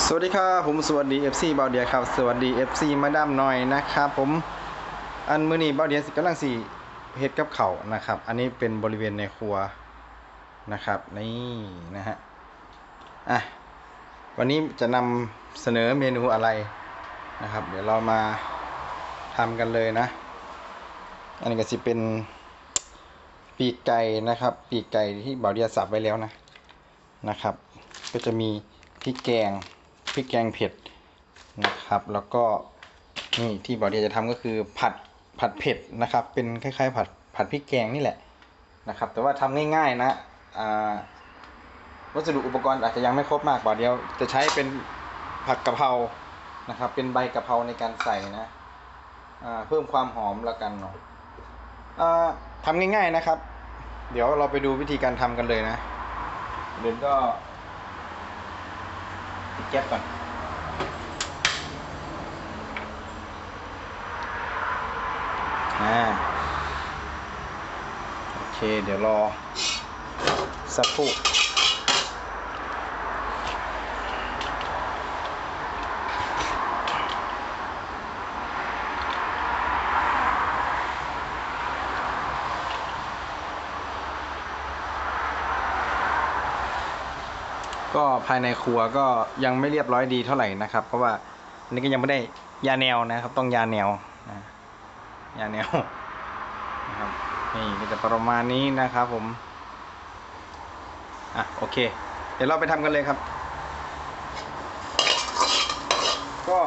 สวัสดีครับผมสวัสดี FC บาเดียครับ สวัสดี FC มาดามหน่อยนะครับผมอันมือนี้บาเดียสิกำลังสิเฮ็ดกับเขานะครับ อันนี้เป็นบริเวณในครัวนะครับนี่นะฮะอะวันนี้จะนำเสนอเมนูอะไรนะครับ เดี๋ยวเรามาทำกันเลยนะ อันนี้ก็สิเป็นปีกไก่นะครับ ปีกไก่ที่บาเดียสับไว้แล้วนะนะครับ ก็จะมีพริกแกง พริกแกงเผ็ดนะครับ แล้วก็นี่ที่บอเดียจะทำก็คือผัดผัดเผ็ดนะครับ เป็นคล้ายๆ ผัดผัดพริกแกงนี่แหละนะครับ แต่ว่าทำง่ายๆนะวัสดุอุปกรณ์อาจจะยังไม่ครบมากบอเดียวจะใช้เป็นผักกะเพรานะครับ เป็นใบกะเพราในการใส่นะเพิ่มความหอมละกันเนาะอ่าทำง่ายๆนะครับ เดี๋ยวเราไปดูวิธีการทำกันเลยนะเดี๋ยวก็ ปิดแก๊สก่อนอ่าโอเค เดี๋ยวรอ สักครู่ ก็ภายในครัวก็ยังไม่เรียบร้อยดีเท่าไหร่นะครับ เพราะว่าอันนี้ก็ยังไม่ได้ยาแนวนะครับ ต้องยาแนวนะยาแนวนะครับนี่ก็จะประมาณนี้นะครับผมอะโอเค เดี๋ยวเราไปทำกันเลยครับ ก็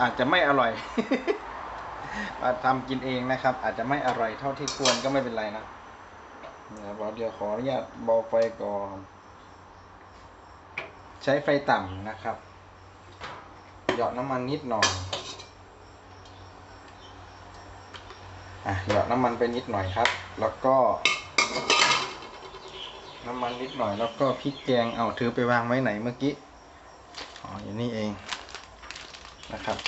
อาจจะไม่อร่อยมาทำกินเองนะครับ อาจจะไม่อร่อยเท่าที่ควรก็ไม่เป็นไรนะนะครับเดี๋ยวขออนุญาตเบาไฟก่อน ใช้ไฟต่ำนะครับ หยอดน้ำมันนิดหน่อยอะหยอดน้ำมันไปนิดหน่อยครับ แล้วก็ น้ำมันนิดหน่อย แล้วก็พริกแกงเอาถือไปวางไว้ไหนเมื่อกี้อ๋ออยู่นี่เองนะครับ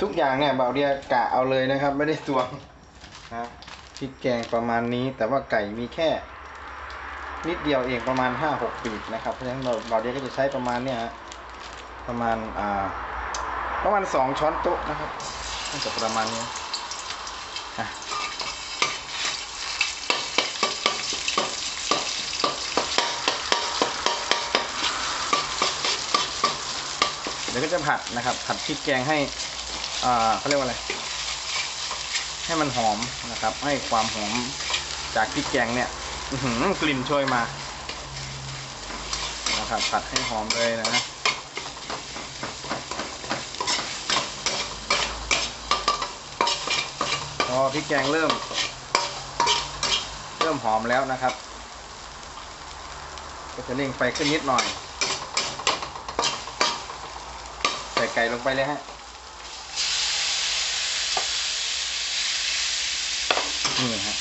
ทุกอย่างเนี่ยเบาเดียกะเอาเลยนะครับ ไม่ได้ตวงนะพริกแกงประมาณนี้ แต่ว่าไก่มีแค่ นิดเดียวเองประมาณห้าหกปีนะครับ เพราะฉะนั้นเราเราเดียวก็จะใช้ประมาณเนี้ยประมาณอ่าประมาณสองช้อนโต๊ะนะครับน่าจะประมาณนี้อะเดี๋ยวก็จะผัดนะครับผัดพริกแกงให้อ่าเขาเรียกว่าอะไรให้มันหอมนะครับ ให้ความหอมจากพริกแกงเนี่ย กลิ่นโชยมานะครับผัดให้หอมเลยนะพอพริกแกงเริ่ม เริ่มหอมแล้วนะครับ ก็จะเร่งไฟขึ้นนิดหน่อย ใส่ไก่ลงไปเลยฮะนี่ฮะ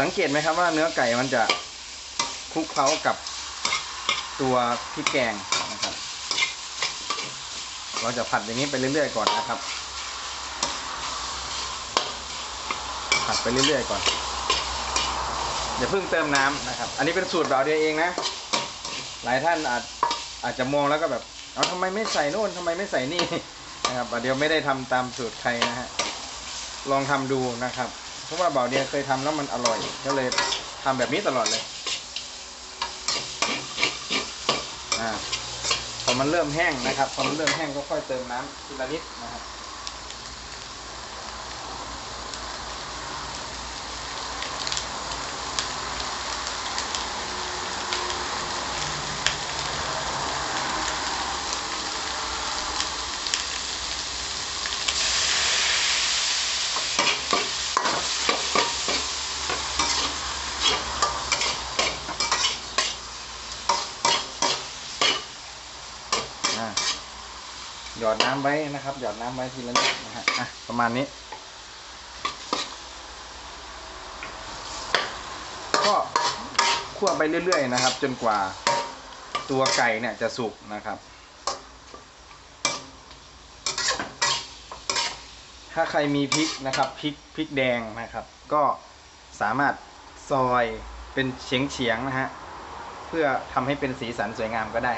สังเกตไหมครับว่าเนื้อไก่มันจะคลุกเคล้ากับตัวพริกแกงนะครับ เราจะผัดอย่างนี้ไปเรื่อยๆก่อนนะครับ ผัดไปเรื่อยๆก่อนอย่าเพิ่งเติมน้ำนะครับ อันนี้เป็นสูตรเราเดียวเองนะ หลายท่านอาจอาจจะมองแล้วก็แบบเอาทำไมไม่ใส่โน่นทำไมไม่ใส่นี่นะครับเดี๋ยวไม่ได้ทำตามสูตรใครนะฮะลองทำดูนะครับ เพราะว่าเบาเดียเคยทำแล้วมันอร่อย ก็เลยทำแบบนี้ตลอดเลยอ่าพอมันเริ่มแห้งนะครับ พอมันเริ่มแห้งก็ค่อยเติมน้ำทีละนิดนะครับ อดน้ำไว้นะครับ หยอดน้ำไว้ทีละนิดนะฮะอะประมาณนี้ ก็คั่วไปเรื่อยๆนะครับ จนกว่าตัวไก่เนี่ยจะสุกนะครับ ถ้าใครมีพริกนะครับพริกพริกแดงนะครับ ก็สามารถซอยเป็นเฉียงๆนะฮะเพื่อทำให้เป็นสีสันสวยงามก็ได้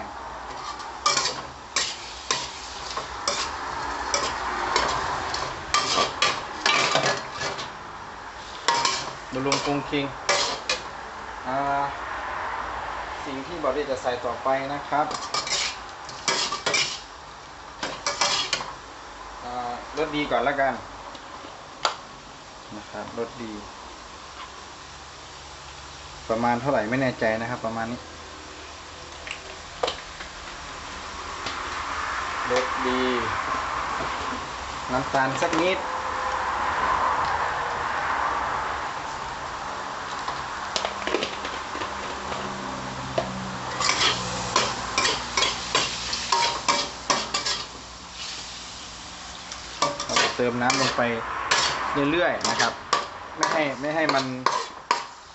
บรุงกรุงคิงสิ่งที่บอดี้จะใส่ต่อไปนะครับรสดีก่อนล้วกัน นะครับรสดี ประมาณเท่าไหร่ไม่แน่ใจนะครับ ประมาณนี้รสดี น้ำตาลสักนิด เติมน้ำลงไปเรื่อยๆนะครับ ไม่ให้ไม่ให้มัน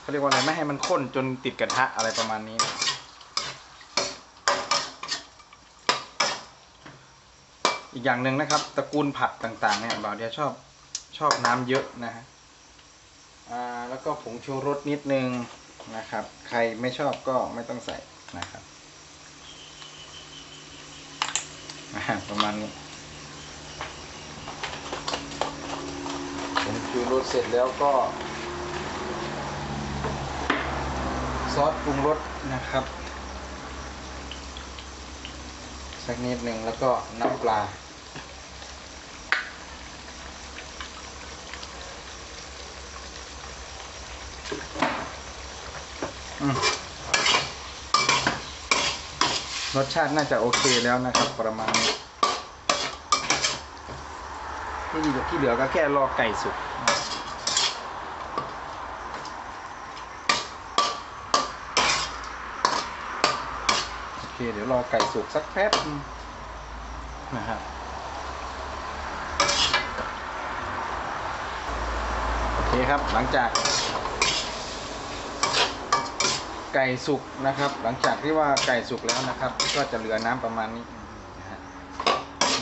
เขาเรียกว่าอะไรไม่ให้มันข้นจนติดกระทะอะไรประมาณนี้ อีกอย่างหนึ่งนะครับ ตระกูลผัดต่างๆเนี่ยบ่าวเดียชอบชอบน้ำเยอะนะฮะอ่าแล้วก็ผงชูรสนิดนึงนะครับ ใครไม่ชอบก็ไม่ต้องใส่นะครับประมาณนี้ ผมชูรสเสร็จแล้วก็ ซอสปรุงรสนะครับ สักนิดหนึ่งแล้วก็น้ำปลาอรสชาติน่าจะโอเคแล้วนะครับ ประมาณนี้ที่เหลือก็แค่รอไก่สุกโอ เคเดี๋ยวรอไก่สุกสักแป๊บนึงนะครับโอเคครับหลังจาก ไก่สุกนะครับ หลังจากที่ว่าไก่สุกแล้วนะครับ ก็จะเหลือน้ำประมาณนี้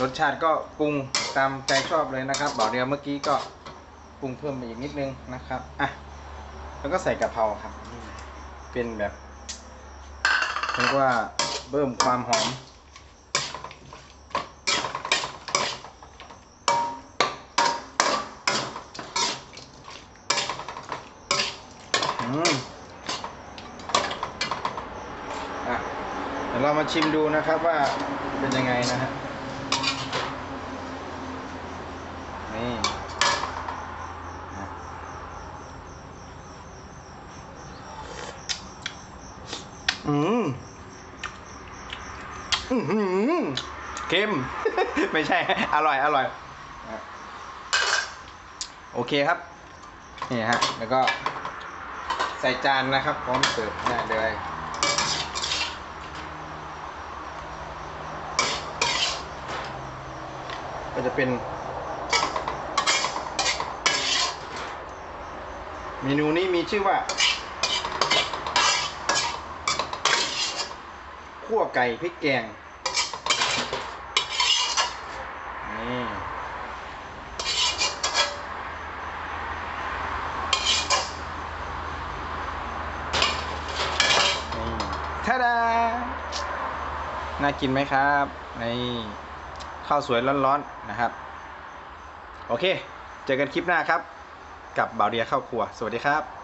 รสชาติก็ปรุงตามใจชอบเลยนะครับบอกเดียวเมื่อกี้ก็ปรุงเพิ่มมาอีกนิดนึงนะครับอะแล้วก็ใส่กะเพราครับ เป็นแบบเรียกว่า เพิ่มความหอม อืมอะเดี๋ยวเรามาชิมดูนะครับว่าเป็นยังไงนะฮะ นี่นะอืมอือหือ เค็ม ไม่ใช่ อร่อย อร่อย โอเคครับ นี่ฮะ แล้วก็ใส่จานนะครับ พร้อมเสิร์ฟได้เลยก็จะเป็น เมนูนี้มีชื่อว่าขั่วไก่พริกแกง นี่ นี่ท่าดา น่ากินไหมครับนี่ข้าวสวยร้อนๆนะครับ โอเค เจอกันคลิปหน้าครับ กับบ่าวเดียเข้าครัว สวัสดีครับ